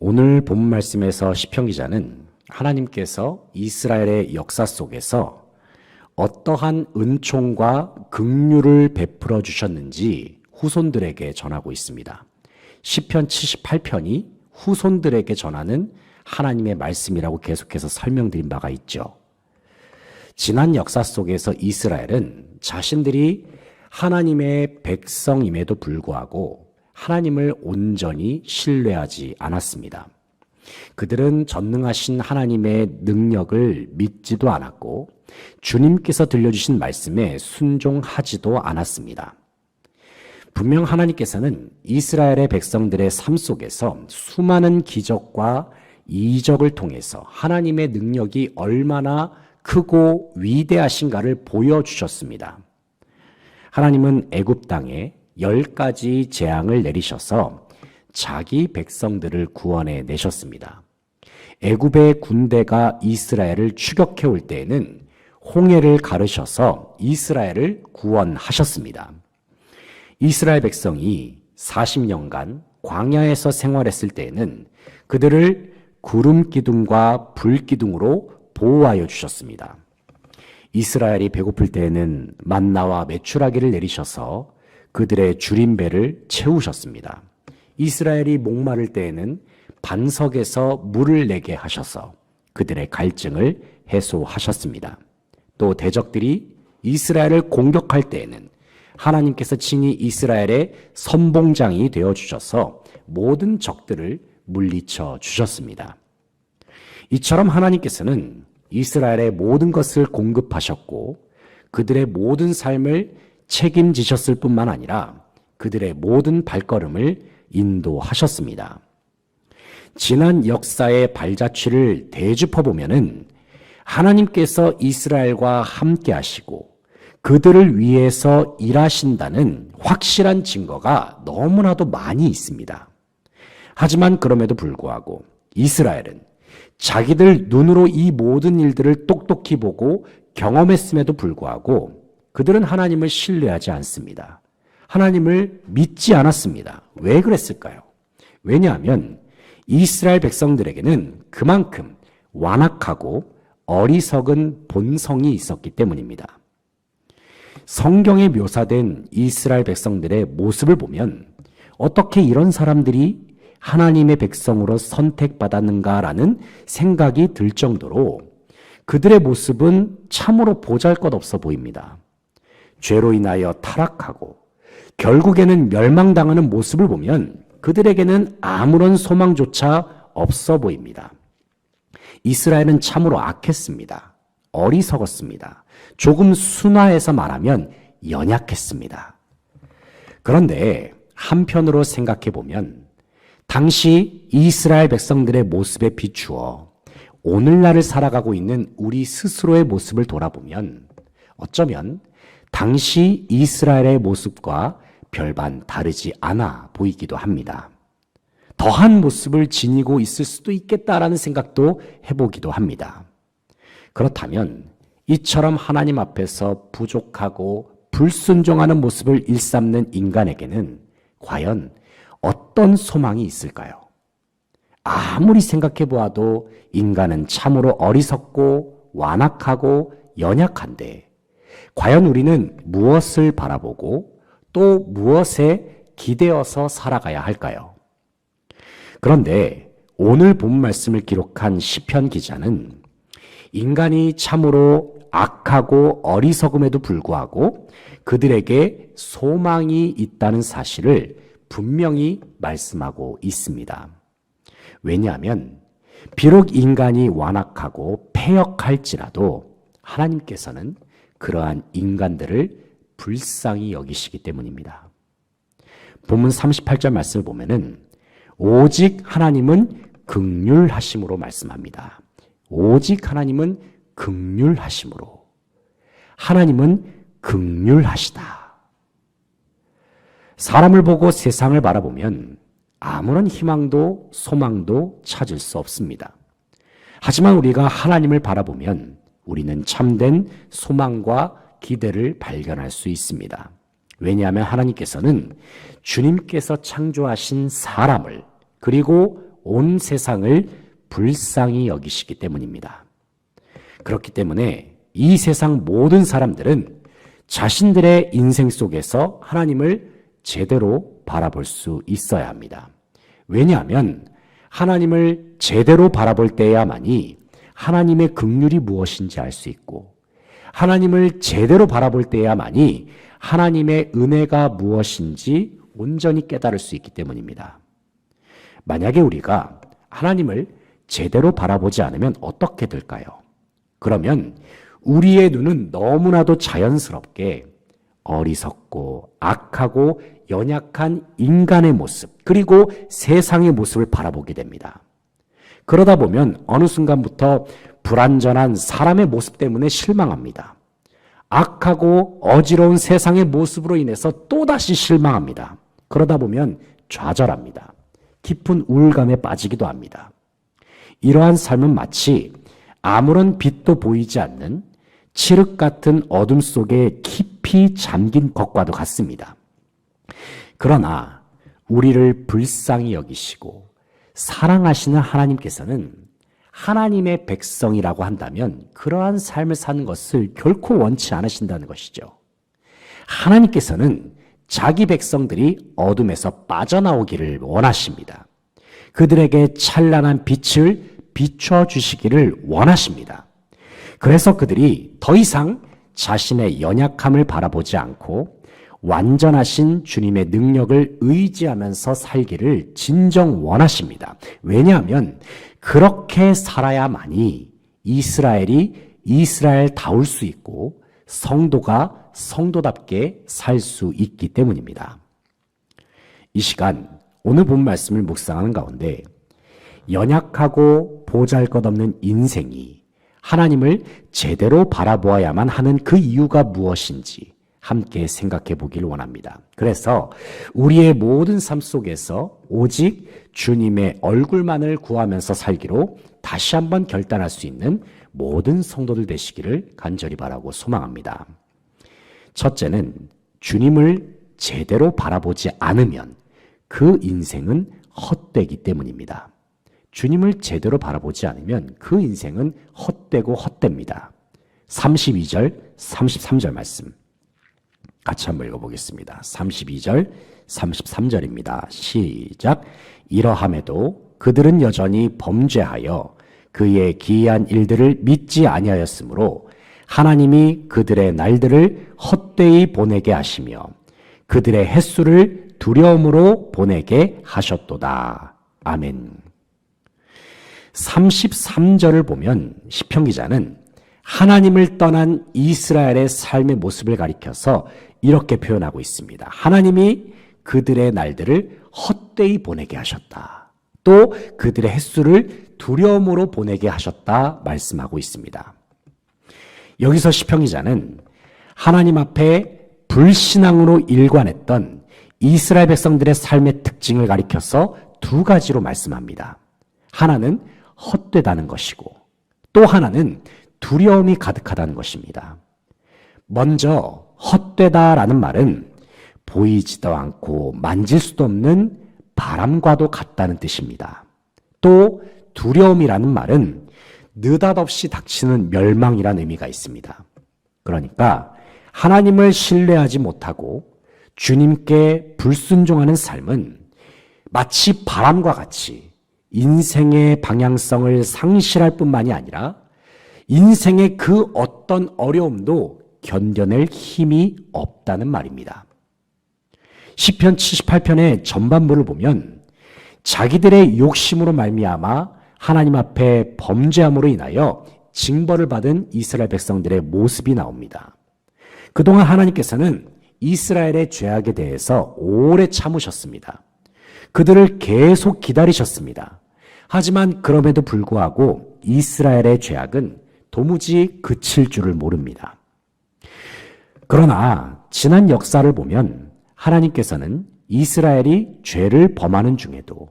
오늘 본 말씀에서 시편 기자는 하나님께서 이스라엘의 역사 속에서 어떠한 은총과 긍휼을 베풀어 주셨는지 후손들에게 전하고 있습니다. 시편 78편이 후손들에게 전하는 하나님의 말씀이라고 계속해서 설명드린 바가 있죠. 지난 역사 속에서 이스라엘은 자신들이 하나님의 백성임에도 불구하고 하나님을 온전히 신뢰하지 않았습니다. 그들은 전능하신 하나님의 능력을 믿지도 않았고 주님께서 들려주신 말씀에 순종하지도 않았습니다. 분명 하나님께서는 이스라엘의 백성들의 삶 속에서 수많은 기적과 이적을 통해서 하나님의 능력이 얼마나 크고 위대하신가를 보여주셨습니다. 하나님은 애굽 땅에 열 가지 재앙을 내리셔서 자기 백성들을 구원해 내셨습니다. 애굽의 군대가 이스라엘을 추격해 올 때에는 홍해를 가르셔서 이스라엘을 구원하셨습니다. 이스라엘 백성이 40년간 광야에서 생활했을 때에는 그들을 구름 기둥과 불 기둥으로 보호하여 주셨습니다. 이스라엘이 배고플 때에는 만나와 메추라기를 내리셔서 그들의 줄임배를 채우셨습니다. 이스라엘이 목마를 때에는 반석에서 물을 내게 하셔서 그들의 갈증을 해소하셨습니다. 또 대적들이 이스라엘을 공격할 때에는 하나님께서 친히 이스라엘의 선봉장이 되어 주셔서 모든 적들을 물리쳐 주셨습니다. 이처럼 하나님께서는 이스라엘의 모든 것을 공급하셨고 그들의 모든 삶을 책임지셨을 뿐만 아니라 그들의 모든 발걸음을 인도하셨습니다. 지난 역사의 발자취를 대줍어 보면은 하나님께서 이스라엘과 함께 하시고 그들을 위해서 일하신다는 확실한 증거가 너무나도 많이 있습니다. 하지만 그럼에도 불구하고 이스라엘은 자기들 눈으로 이 모든 일들을 똑똑히 보고 경험했음에도 불구하고 그들은 하나님을 신뢰하지 않습니다. 하나님을 믿지 않았습니다. 왜 그랬을까요? 왜냐하면 이스라엘 백성들에게는 그만큼 완악하고 어리석은 본성이 있었기 때문입니다. 성경에 묘사된 이스라엘 백성들의 모습을 보면 어떻게 이런 사람들이 하나님의 백성으로 선택받았는가라는 생각이 들 정도로 그들의 모습은 참으로 보잘 것 없어 보입니다. 죄로 인하여 타락하고 결국에는 멸망당하는 모습을 보면 그들에게는 아무런 소망조차 없어 보입니다. 이스라엘은 참으로 악했습니다. 어리석었습니다. 조금 순화해서 말하면 연약했습니다. 그런데 한편으로 생각해 보면 당시 이스라엘 백성들의 모습에 비추어 오늘날을 살아가고 있는 우리 스스로의 모습을 돌아보면 어쩌면 당시 이스라엘의 모습과 별반 다르지 않아 보이기도 합니다. 더한 모습을 지니고 있을 수도 있겠다라는 생각도 해보기도 합니다. 그렇다면 이처럼 하나님 앞에서 부족하고 불순종하는 모습을 일삼는 인간에게는 과연 어떤 소망이 있을까요? 아무리 생각해 보아도 인간은 참으로 어리석고 완악하고 연약한데 과연 우리는 무엇을 바라보고 또 무엇에 기대어서 살아가야 할까요? 그런데 오늘 본 말씀을 기록한 시편 기자는 인간이 참으로 악하고 어리석음에도 불구하고 그들에게 소망이 있다는 사실을 분명히 말씀하고 있습니다. 왜냐하면 비록 인간이 완악하고 폐역할지라도 하나님께서는 그러한 인간들을 불쌍히 여기시기 때문입니다. 본문 38절 말씀을 보면은 오직 하나님은 극률하심으로 말씀합니다. 오직 하나님은 극률하심으로 하나님은 극률하시다. 사람을 보고 세상을 바라보면 아무런 희망도 소망도 찾을 수 없습니다. 하지만 우리가 하나님을 바라보면 우리는 참된 소망과 기대를 발견할 수 있습니다. 왜냐하면 하나님께서는 주님께서 창조하신 사람을 그리고 온 세상을 불쌍히 여기시기 때문입니다. 그렇기 때문에 이 세상 모든 사람들은 자신들의 인생 속에서 하나님을 제대로 바라볼 수 있어야 합니다. 왜냐하면 하나님을 제대로 바라볼 때야만이 하나님의 긍휼이 무엇인지 알 수 있고 하나님을 제대로 바라볼 때야만이 하나님의 은혜가 무엇인지 온전히 깨달을 수 있기 때문입니다. 만약에 우리가 하나님을 제대로 바라보지 않으면 어떻게 될까요? 그러면 우리의 눈은 너무나도 자연스럽게 어리석고 악하고 연약한 인간의 모습, 그리고 세상의 모습을 바라보게 됩니다. 그러다 보면 어느 순간부터 불완전한 사람의 모습 때문에 실망합니다. 악하고 어지러운 세상의 모습으로 인해서 또다시 실망합니다. 그러다 보면 좌절합니다. 깊은 우울감에 빠지기도 합니다. 이러한 삶은 마치 아무런 빛도 보이지 않는 칠흑 같은 어둠 속에 깊이 잠긴 것과도 같습니다. 그러나 우리를 불쌍히 여기시고 사랑하시는 하나님께서는 하나님의 백성이라고 한다면 그러한 삶을 사는 것을 결코 원치 않으신다는 것이죠. 하나님께서는 자기 백성들이 어둠에서 빠져나오기를 원하십니다. 그들에게 찬란한 빛을 비춰 주시기를 원하십니다. 그래서 그들이 더 이상 자신의 연약함을 바라보지 않고 완전하신 주님의 능력을 의지하면서 살기를 진정 원하십니다. 왜냐하면 그렇게 살아야만이 이스라엘이 이스라엘 다울 수 있고 성도가 성도답게 살 수 있기 때문입니다. 이 시간 오늘 본 말씀을 묵상하는 가운데 연약하고 보잘것없는 인생이 하나님을 제대로 바라보아야만 하는 그 이유가 무엇인지 함께 생각해 보길 원합니다. 그래서 우리의 모든 삶 속에서 오직 주님의 얼굴만을 구하면서 살기로 다시 한번 결단할 수 있는 모든 성도들 되시기를 간절히 바라고 소망합니다. 첫째는 주님을 제대로 바라보지 않으면 그 인생은 헛되기 때문입니다. 주님을 제대로 바라보지 않으면 그 인생은 헛되고 헛됩니다. 32절, 33절 말씀. 같이 한번 읽어보겠습니다. 32절, 33절입니다. 시작. 이러함에도 그들은 여전히 범죄하여 그의 기이한 일들을 믿지 아니하였으므로 하나님이 그들의 날들을 헛되이 보내게 하시며 그들의 횟수를 두려움으로 보내게 하셨도다. 아멘. 33절을 보면 시편 기자는 하나님을 떠난 이스라엘의 삶의 모습을 가리켜서 이렇게 표현하고 있습니다. 하나님이 그들의 날들을 헛되이 보내게 하셨다. 또 그들의 횟수를 두려움으로 보내게 하셨다 말씀하고 있습니다. 여기서 시편 기자는 하나님 앞에 불신앙으로 일관했던 이스라엘 백성들의 삶의 특징을 가리켜서 두 가지로 말씀합니다. 하나는 헛되다는 것이고 또 하나는 두려움이 가득하다는 것입니다. 먼저 헛되다라는 말은 보이지도 않고 만질 수도 없는 바람과도 같다는 뜻입니다. 또 두려움이라는 말은 느닷없이 닥치는 멸망이라는 의미가 있습니다. 그러니까 하나님을 신뢰하지 못하고 주님께 불순종하는 삶은 마치 바람과 같이 인생의 방향성을 상실할 뿐만이 아니라 인생의 그 어떤 어려움도 견뎌낼 힘이 없다는 말입니다. 시편 78편의 전반부를 보면 자기들의 욕심으로 말미암아 하나님 앞에 범죄함으로 인하여 징벌을 받은 이스라엘 백성들의 모습이 나옵니다. 그동안 하나님께서는 이스라엘의 죄악에 대해서 오래 참으셨습니다. 그들을 계속 기다리셨습니다. 하지만 그럼에도 불구하고 이스라엘의 죄악은 도무지 그칠 줄을 모릅니다. 그러나 지난 역사를 보면 하나님께서는 이스라엘이 죄를 범하는 중에도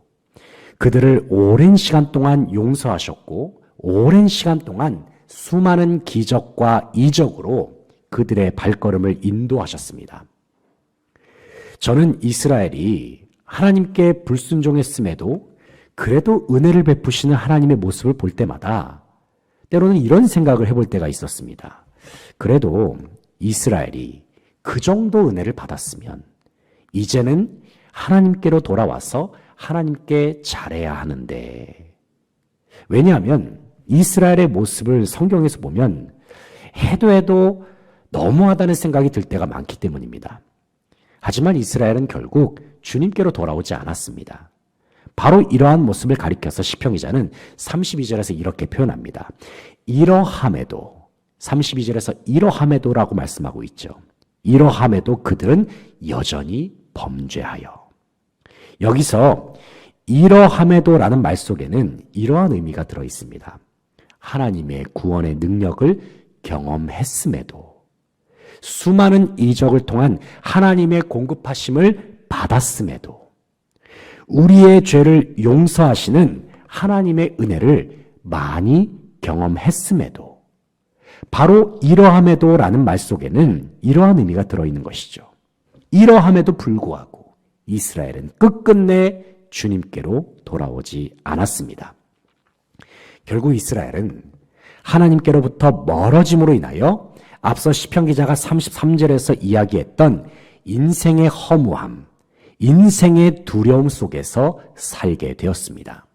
그들을 오랜 시간 동안 용서하셨고 오랜 시간 동안 수많은 기적과 이적으로 그들의 발걸음을 인도하셨습니다. 저는 이스라엘이 하나님께 불순종했음에도 그래도 은혜를 베푸시는 하나님의 모습을 볼 때마다 때로는 이런 생각을 해볼 때가 있었습니다. 그래도 이스라엘이 그 정도 은혜를 받았으면 이제는 하나님께로 돌아와서 하나님께 잘해야 하는데 왜냐하면 이스라엘의 모습을 성경에서 보면 해도 해도 너무하다는 생각이 들 때가 많기 때문입니다. 하지만 이스라엘은 결국 주님께로 돌아오지 않았습니다. 바로 이러한 모습을 가리켜서 시평기자는 32절에서 이렇게 표현합니다. 이러함에도 32절에서 이러함에도라고 말씀하고 있죠. 이러함에도 그들은 여전히 범죄하여 여기서 이러함에도라는 말 속에는 이러한 의미가 들어 있습니다. 하나님의 구원의 능력을 경험했음에도 수많은 이적을 통한 하나님의 공급하심을 받았음에도 우리의 죄를 용서하시는 하나님의 은혜를 많이 경험했음에도 바로 이러함에도 라는 말 속에는 이러한 의미가 들어있는 것이죠. 이러함에도 불구하고 이스라엘은 끝끝내 주님께로 돌아오지 않았습니다. 결국 이스라엘은 하나님께로부터 멀어짐으로 인하여 앞서 시편 기자가 33절에서 이야기했던 인생의 허무함, 인생의 두려움 속에서 살게 되었습니다.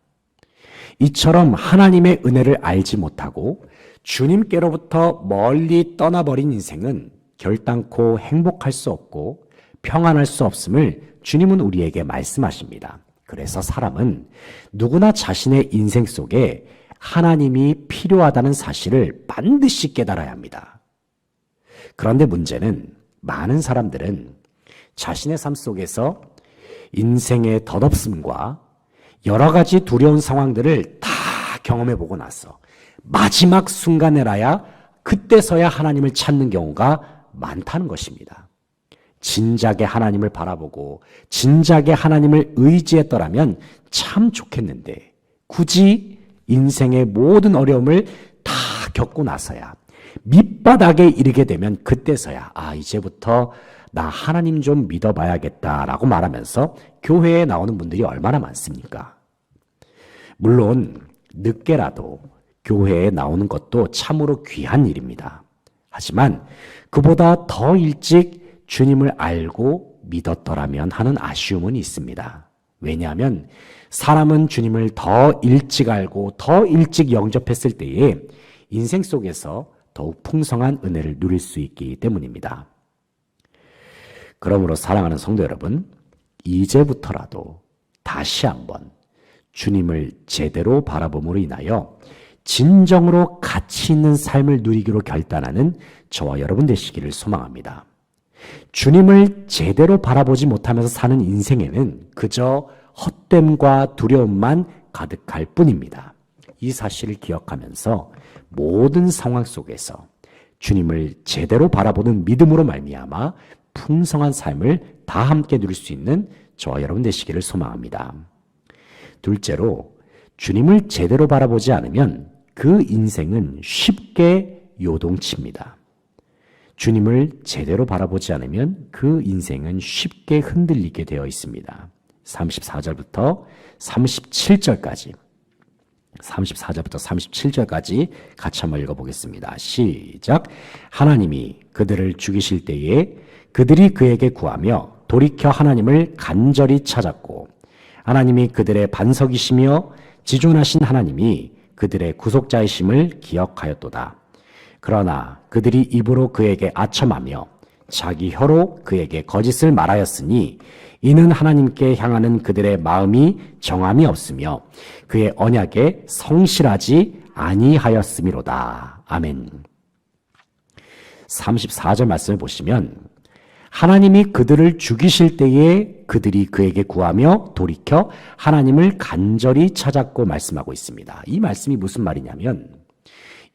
이처럼 하나님의 은혜를 알지 못하고 주님께로부터 멀리 떠나버린 인생은 결단코 행복할 수 없고 평안할 수 없음을 주님은 우리에게 말씀하십니다. 그래서 사람은 누구나 자신의 인생 속에 하나님이 필요하다는 사실을 반드시 깨달아야 합니다. 그런데 문제는 많은 사람들은 자신의 삶 속에서 인생의 덧없음과 여러 가지 두려운 상황들을 다 경험해 보고 나서 마지막 순간에라야 그때서야 하나님을 찾는 경우가 많다는 것입니다. 진작에 하나님을 바라보고 진작에 하나님을 의지했더라면 참 좋겠는데 굳이 인생의 모든 어려움을 다 겪고 나서야 밑바닥에 이르게 되면 그때서야 아 이제부터 나 하나님 좀 믿어봐야겠다라고 말하면서 교회에 나오는 분들이 얼마나 많습니까? 물론 늦게라도 교회에 나오는 것도 참으로 귀한 일입니다. 하지만 그보다 더 일찍 주님을 알고 믿었더라면 하는 아쉬움은 있습니다. 왜냐하면 사람은 주님을 더 일찍 알고 더 일찍 영접했을 때에 인생 속에서 더욱 풍성한 은혜를 누릴 수 있기 때문입니다. 그러므로 사랑하는 성도 여러분, 이제부터라도 다시 한번 주님을 제대로 바라봄으로 인하여 진정으로 가치 있는 삶을 누리기로 결단하는 저와 여러분 되시기를 소망합니다. 주님을 제대로 바라보지 못하면서 사는 인생에는 그저 헛됨과 두려움만 가득할 뿐입니다. 이 사실을 기억하면서 모든 상황 속에서 주님을 제대로 바라보는 믿음으로 말미암아 풍성한 삶을 다 함께 누릴 수 있는 저와 여러분 되시기를 소망합니다. 둘째로 주님을 제대로 바라보지 않으면 그 인생은 쉽게 요동칩니다. 주님을 제대로 바라보지 않으면 그 인생은 쉽게 흔들리게 되어 있습니다. 34절부터 37절까지 34절부터 37절까지 같이 한번 읽어보겠습니다. 시작. 하나님이 그들을 죽이실 때에 그들이 그에게 구하며 돌이켜 하나님을 간절히 찾았고 하나님이 그들의 반석이시며 지존하신 하나님이 그들의 구속자이심을 기억하였도다. 그러나 그들이 입으로 그에게 아첨하며 자기 혀로 그에게 거짓을 말하였으니 이는 하나님께 향하는 그들의 마음이 정함이 없으며 그의 언약에 성실하지 아니하였음이로다. 아멘. 34절 말씀을 보시면 하나님이 그들을 죽이실 때에 그들이 그에게 구하며 돌이켜 하나님을 간절히 찾았고 말씀하고 있습니다. 이 말씀이 무슨 말이냐면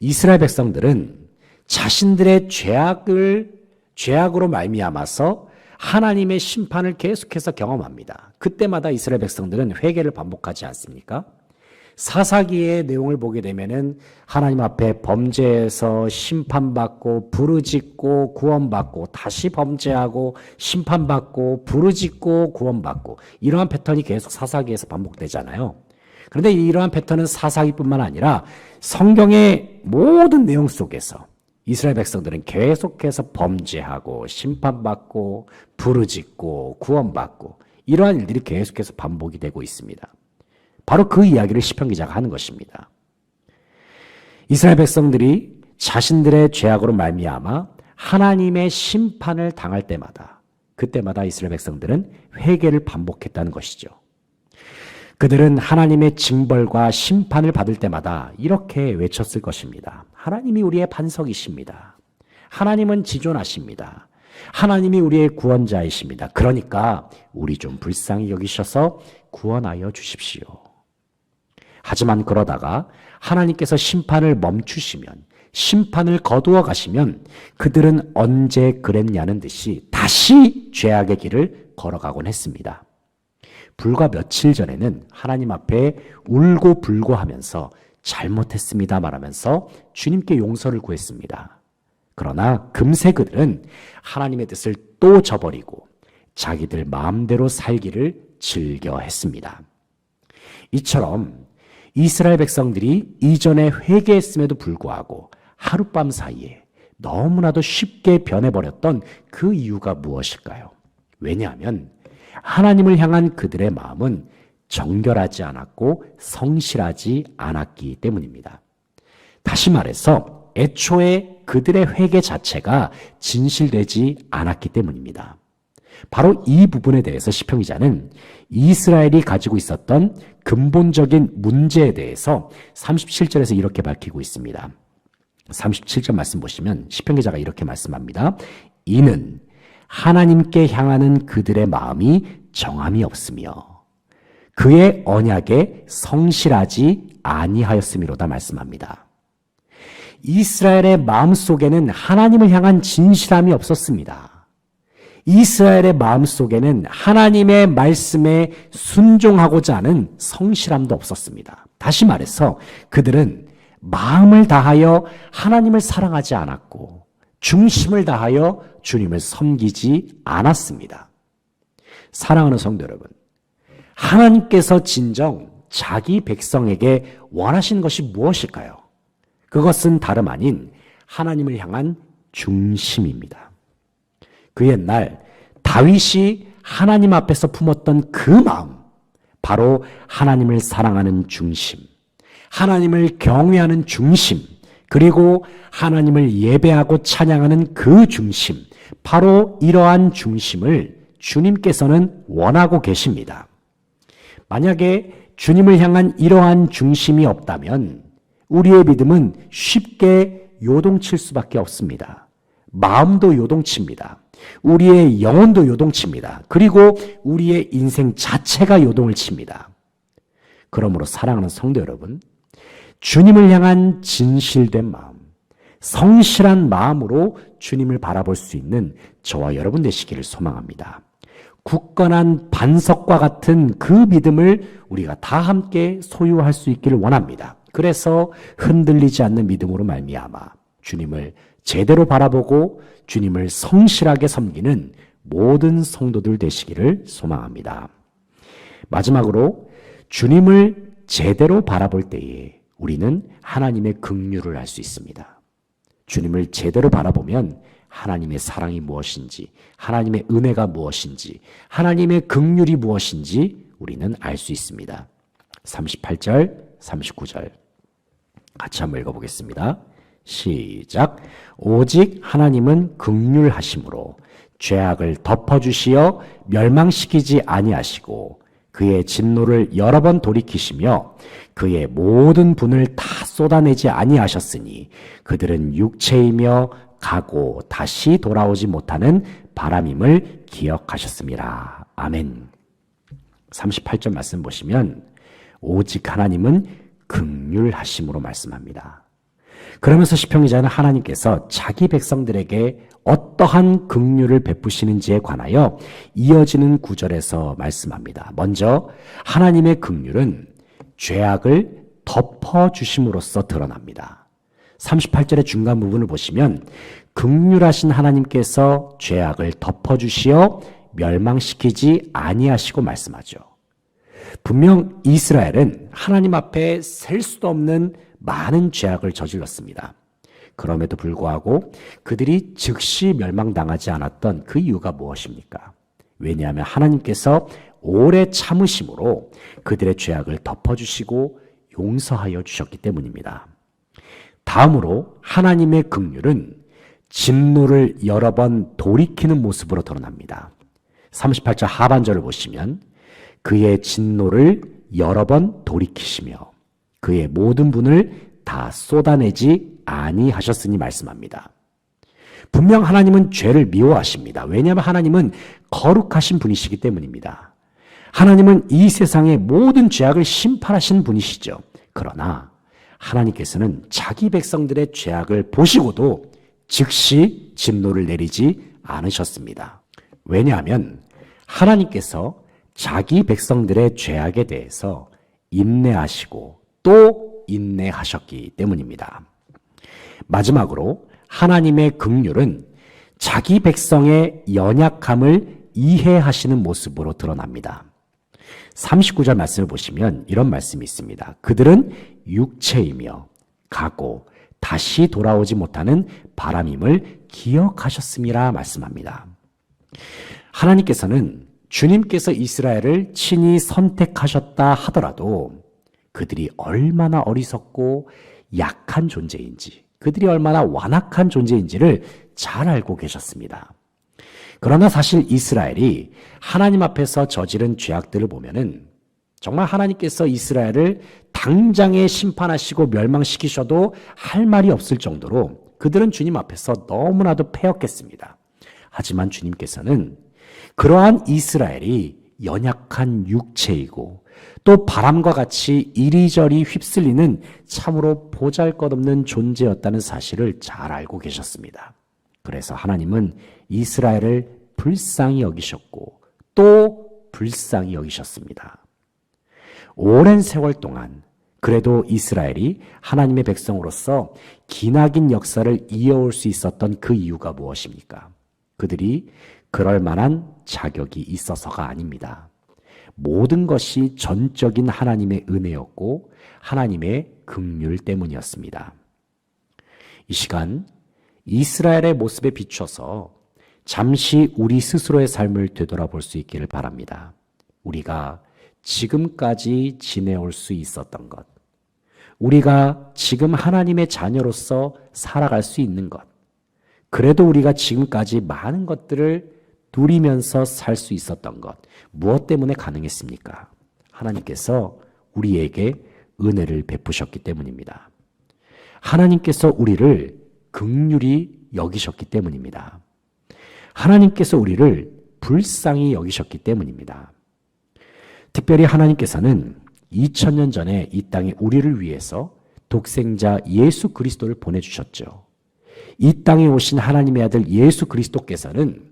이스라엘 백성들은 자신들의 죄악을 죄악으로 말미암아서 하나님의 심판을 계속해서 경험합니다. 그때마다 이스라엘 백성들은 회개를 반복하지 않습니까? 사사기의 내용을 보게 되면은 하나님 앞에 범죄해서 심판받고 부르짖고 구원받고 다시 범죄하고 심판받고 부르짖고 구원받고 이러한 패턴이 계속 사사기에서 반복되잖아요. 그런데 이러한 패턴은 사사기뿐만 아니라 성경의 모든 내용 속에서 이스라엘 백성들은 계속해서 범죄하고 심판받고 부르짖고 구원받고 이러한 일들이 계속해서 반복이 되고 있습니다. 바로 그 이야기를 시편 기자가 하는 것입니다. 이스라엘 백성들이 자신들의 죄악으로 말미암아 하나님의 심판을 당할 때마다 그때마다 이스라엘 백성들은 회개를 반복했다는 것이죠. 그들은 하나님의 징벌과 심판을 받을 때마다 이렇게 외쳤을 것입니다. 하나님이 우리의 반석이십니다. 하나님은 지존하십니다. 하나님이 우리의 구원자이십니다. 그러니까 우리 좀 불쌍히 여기셔서 구원하여 주십시오. 하지만 그러다가 하나님께서 심판을 멈추시면 심판을 거두어 가시면 그들은 언제 그랬냐는 듯이 다시 죄악의 길을 걸어가곤 했습니다. 불과 며칠 전에는 하나님 앞에 울고 불고 하면서 잘못했습니다 말하면서 주님께 용서를 구했습니다. 그러나 금세 그들은 하나님의 뜻을 또 저버리고 자기들 마음대로 살기를 즐겨 했습니다. 이처럼 이스라엘 백성들이 이전에 회개했음에도 불구하고 하룻밤 사이에 너무나도 쉽게 변해버렸던 그 이유가 무엇일까요? 왜냐하면 하나님을 향한 그들의 마음은 정결하지 않았고 성실하지 않았기 때문입니다. 다시 말해서 애초에 그들의 회개 자체가 진실되지 않았기 때문입니다. 바로 이 부분에 대해서 시평 기자는 이스라엘이 가지고 있었던 근본적인 문제에 대해서 37절에서 이렇게 밝히고 있습니다. 37절 말씀 보시면 시평 기자가 이렇게 말씀합니다. 이는 하나님께 향하는 그들의 마음이 정함이 없으며 그의 언약에 성실하지 아니하였음이로다 말씀합니다. 이스라엘의 마음 속에는 하나님을 향한 진실함이 없었습니다. 이스라엘의 마음 속에는 하나님의 말씀에 순종하고자 하는 성실함도 없었습니다. 다시 말해서 그들은 마음을 다하여 하나님을 사랑하지 않았고 중심을 다하여 주님을 섬기지 않았습니다. 사랑하는 성도 여러분, 하나님께서 진정 자기 백성에게 원하신 것이 무엇일까요? 그것은 다름 아닌 하나님을 향한 중심입니다. 그 옛날 다윗이 하나님 앞에서 품었던 그 마음, 바로 하나님을 사랑하는 중심, 하나님을 경외하는 중심, 그리고 하나님을 예배하고 찬양하는 그 중심, 바로 이러한 중심을 주님께서는 원하고 계십니다. 만약에 주님을 향한 이러한 중심이 없다면 우리의 믿음은 쉽게 요동칠 수밖에 없습니다. 마음도 요동칩니다. 우리의 영혼도 요동칩니다. 그리고 우리의 인생 자체가 요동을 칩니다. 그러므로 사랑하는 성도 여러분, 주님을 향한 진실된 마음, 성실한 마음으로 주님을 바라볼 수 있는 저와 여러분 되시기를 소망합니다. 굳건한 반석과 같은 그 믿음을 우리가 다 함께 소유할 수 있기를 원합니다. 그래서 흔들리지 않는 믿음으로 말미암아 주님을 제대로 바라보고 주님을 성실하게 섬기는 모든 성도들 되시기를 소망합니다. 마지막으로 주님을 제대로 바라볼 때에 우리는 하나님의 긍휼을 알 수 있습니다. 주님을 제대로 바라보면 하나님의 사랑이 무엇인지, 하나님의 은혜가 무엇인지, 하나님의 긍휼이 무엇인지 우리는 알 수 있습니다. 38절, 39절. 같이 한번 읽어보겠습니다. 시작. 오직 하나님은 극률하심으로 죄악을 덮어주시어 멸망시키지 아니하시고 그의 진노를 여러 번 돌이키시며 그의 모든 분을 다 쏟아내지 아니하셨으니 그들은 육체이며 가고 다시 돌아오지 못하는 바람임을 기억하셨습니다. 아멘. 38절 말씀 보시면 오직 하나님은 극률하심으로 말씀합니다. 그러면서 시평기자는 하나님께서 자기 백성들에게 어떠한 긍휼을 베푸시는지에 관하여 이어지는 구절에서 말씀합니다. 먼저 하나님의 긍휼은 죄악을 덮어 주심으로써 드러납니다. 38절의 중간 부분을 보시면 극률하신 하나님께서 죄악을 덮어 주시어 멸망시키지 아니하시고 말씀하죠. 분명 이스라엘은 하나님 앞에 셀 수도 없는 많은 죄악을 저질렀습니다. 그럼에도 불구하고 그들이 즉시 멸망당하지 않았던 그 이유가 무엇입니까? 왜냐하면 하나님께서 오래 참으심으로 그들의 죄악을 덮어주시고 용서하여 주셨기 때문입니다. 다음으로 하나님의 긍휼은 진노를 여러 번 돌이키는 모습으로 드러납니다. 38절 하반절을 보시면 그의 진노를 여러 번 돌이키시며 그의 모든 분을 다 쏟아내지 아니하셨으니 말씀합니다. 분명 하나님은 죄를 미워하십니다. 왜냐하면 하나님은 거룩하신 분이시기 때문입니다. 하나님은 이 세상의 모든 죄악을 심판하신 분이시죠. 그러나 하나님께서는 자기 백성들의 죄악을 보시고도 즉시 진노를 내리지 않으셨습니다. 왜냐하면 하나님께서 자기 백성들의 죄악에 대해서 인내하시고 또 인내하셨기 때문입니다. 마지막으로 하나님의 긍휼은 자기 백성의 연약함을 이해하시는 모습으로 드러납니다. 39절 말씀을 보시면 이런 말씀이 있습니다. 그들은 육체이며 가고 다시 돌아오지 못하는 바람임을 기억하셨음이라 말씀합니다. 하나님께서는 주님께서 이스라엘을 친히 선택하셨다 하더라도 그들이 얼마나 어리석고 약한 존재인지, 그들이 얼마나 완악한 존재인지를 잘 알고 계셨습니다. 그러나 사실 이스라엘이 하나님 앞에서 저지른 죄악들을 보면은 정말 하나님께서 이스라엘을 당장에 심판하시고 멸망시키셔도 할 말이 없을 정도로 그들은 주님 앞에서 너무나도 패였겠습니다. 하지만 주님께서는 그러한 이스라엘이 연약한 육체이고 또 바람과 같이 이리저리 휩쓸리는 참으로 보잘 것 없는 존재였다는 사실을 잘 알고 계셨습니다. 그래서 하나님은 이스라엘을 불쌍히 여기셨고 또 불쌍히 여기셨습니다. 오랜 세월 동안 그래도 이스라엘이 하나님의 백성으로서 기나긴 역사를 이어올 수 있었던 그 이유가 무엇입니까? 그들이 그럴 만한 자격이 있어서가 아닙니다. 모든 것이 전적인 하나님의 은혜였고 하나님의 긍휼 때문이었습니다. 이 시간 이스라엘의 모습에 비춰서 잠시 우리 스스로의 삶을 되돌아볼 수 있기를 바랍니다. 우리가 지금까지 지내올 수 있었던 것, 우리가 지금 하나님의 자녀로서 살아갈 수 있는 것, 그래도 우리가 지금까지 많은 것들을 누리면서 살 수 있었던 것, 무엇 때문에 가능했습니까? 하나님께서 우리에게 은혜를 베푸셨기 때문입니다. 하나님께서 우리를 극률이 여기셨기 때문입니다. 하나님께서 우리를 불쌍히 여기셨기 때문입니다. 특별히 하나님께서는 2000년 전에 이 땅에 우리를 위해서 독생자 예수 그리스도를 보내주셨죠. 이 땅에 오신 하나님의 아들 예수 그리스도께서는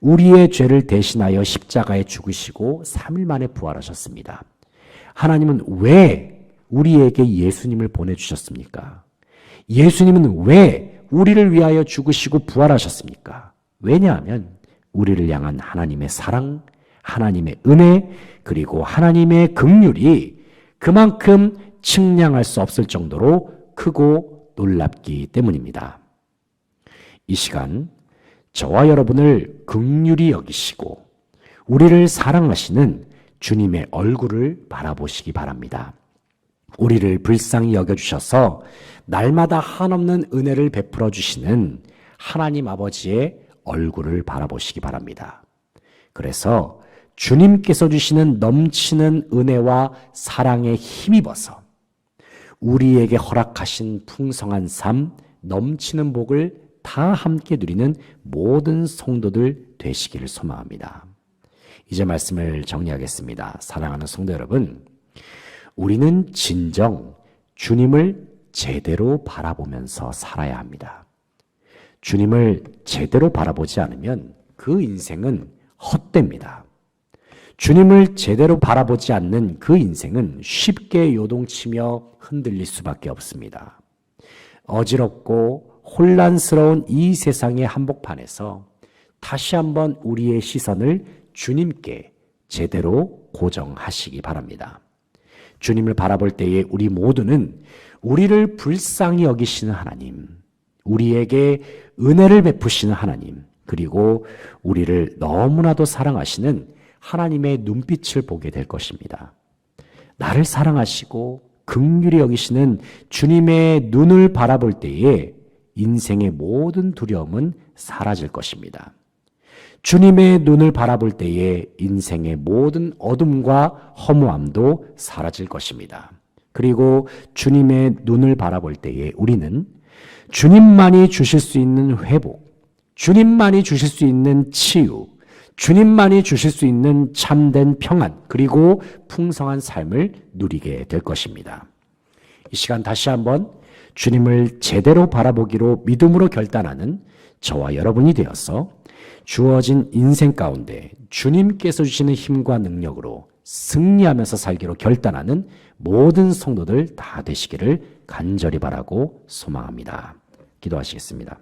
우리의 죄를 대신하여 십자가에 죽으시고 3일 만에 부활하셨습니다. 하나님은 왜 우리에게 예수님을 보내주셨습니까? 예수님은 왜 우리를 위하여 죽으시고 부활하셨습니까? 왜냐하면 우리를 향한 하나님의 사랑, 하나님의 은혜, 그리고 하나님의 긍휼이 그만큼 측량할 수 없을 정도로 크고 놀랍기 때문입니다. 이 시간 저와 여러분을 극률이 여기시고 우리를 사랑하시는 주님의 얼굴을 바라보시기 바랍니다. 우리를 불쌍히 여겨주셔서 날마다 한없는 은혜를 베풀어 주시는 하나님 아버지의 얼굴을 바라보시기 바랍니다. 그래서 주님께서 주시는 넘치는 은혜와 사랑에 힘입어서 우리에게 허락하신 풍성한 삶, 넘치는 복을 다 함께 누리는 모든 성도들 되시기를 소망합니다. 이제 말씀을 정리하겠습니다. 사랑하는 성도 여러분, 우리는 진정 주님을 제대로 바라보면서 살아야 합니다. 주님을 제대로 바라보지 않으면 그 인생은 헛됩니다. 주님을 제대로 바라보지 않는 그 인생은 쉽게 요동치며 흔들릴 수밖에 없습니다. 어지럽고 혼란스러운 이 세상의 한복판에서 다시 한번 우리의 시선을 주님께 제대로 고정하시기 바랍니다. 주님을 바라볼 때에 우리 모두는 우리를 불쌍히 여기시는 하나님, 우리에게 은혜를 베푸시는 하나님, 그리고 우리를 너무나도 사랑하시는 하나님의 눈빛을 보게 될 것입니다. 나를 사랑하시고 극률히 여기시는 주님의 눈을 바라볼 때에 인생의 모든 두려움은 사라질 것입니다. 주님의 눈을 바라볼 때에 인생의 모든 어둠과 허무함도 사라질 것입니다. 그리고 주님의 눈을 바라볼 때에 우리는 주님만이 주실 수 있는 회복, 주님만이 주실 수 있는 치유, 주님만이 주실 수 있는 참된 평안, 그리고 풍성한 삶을 누리게 될 것입니다. 이 시간 다시 한번 주님을 제대로 바라보기로 믿음으로 결단하는 저와 여러분이 되어서 주어진 인생 가운데 주님께서 주시는 힘과 능력으로 승리하면서 살기로 결단하는 모든 성도들 다 되시기를 간절히 바라고 소망합니다. 기도하시겠습니다.